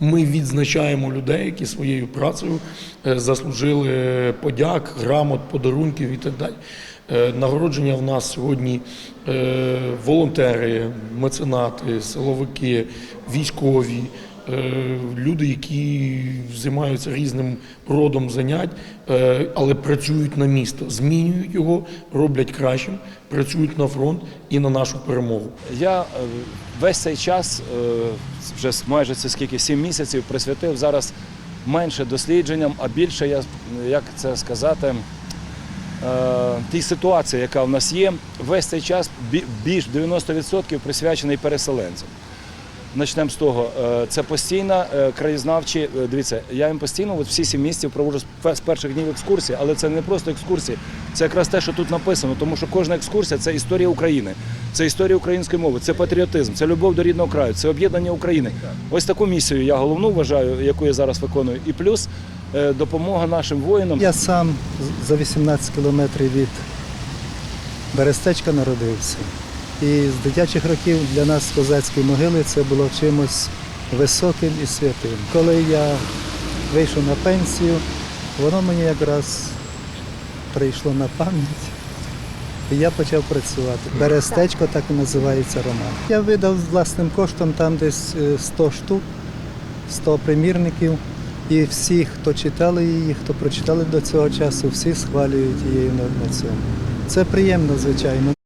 Ми відзначаємо людей, які своєю працею е, заслужили подяк, грамот, подарунків і так далі. Е, Нагородження в нас сьогодні е, волонтери, меценати, силовики, військові, е, люди, які займаються різним родом занять, е, але працюють на місто, змінюють його, роблять кращим, працюють на фронт і на нашу перемогу. Я е, весь цей час, е, вже майже це скільки, сім місяців, присвятив зараз менше дослідженням, а більше, я, як це сказати, е, тій ситуації, яка в нас є, весь цей час більш 90% присвячений переселенцям. Почнемо з того. Е, Це постійно е, краєзнавчі. е, Дивіться, я їм постійно от всі сім місяців проводжу з перших днів екскурсії, але це не просто екскурсії, це якраз те, що тут написано, тому що кожна екскурсія це історія України, це історія української мови, це патріотизм, це любов до рідного краю, це об'єднання України. Ось таку місію я головну вважаю, яку я зараз виконую. І плюс е, допомога нашим воїнам. Я сам за 18 кілометрів від Берестечка народився. І з дитячих років для нас козацькі могили це було чимось високим і святим. Коли я вийшов на пенсію, воно мені якраз прийшло на пам'ять. І я почав працювати. Берестечко так і називається роман. Я видав власним коштом там десь е, 100 штук, 100 примірників. І всі, хто читали її, хто прочитали до цього часу, всі схвалюють її на цьому. Це приємно, звичайно.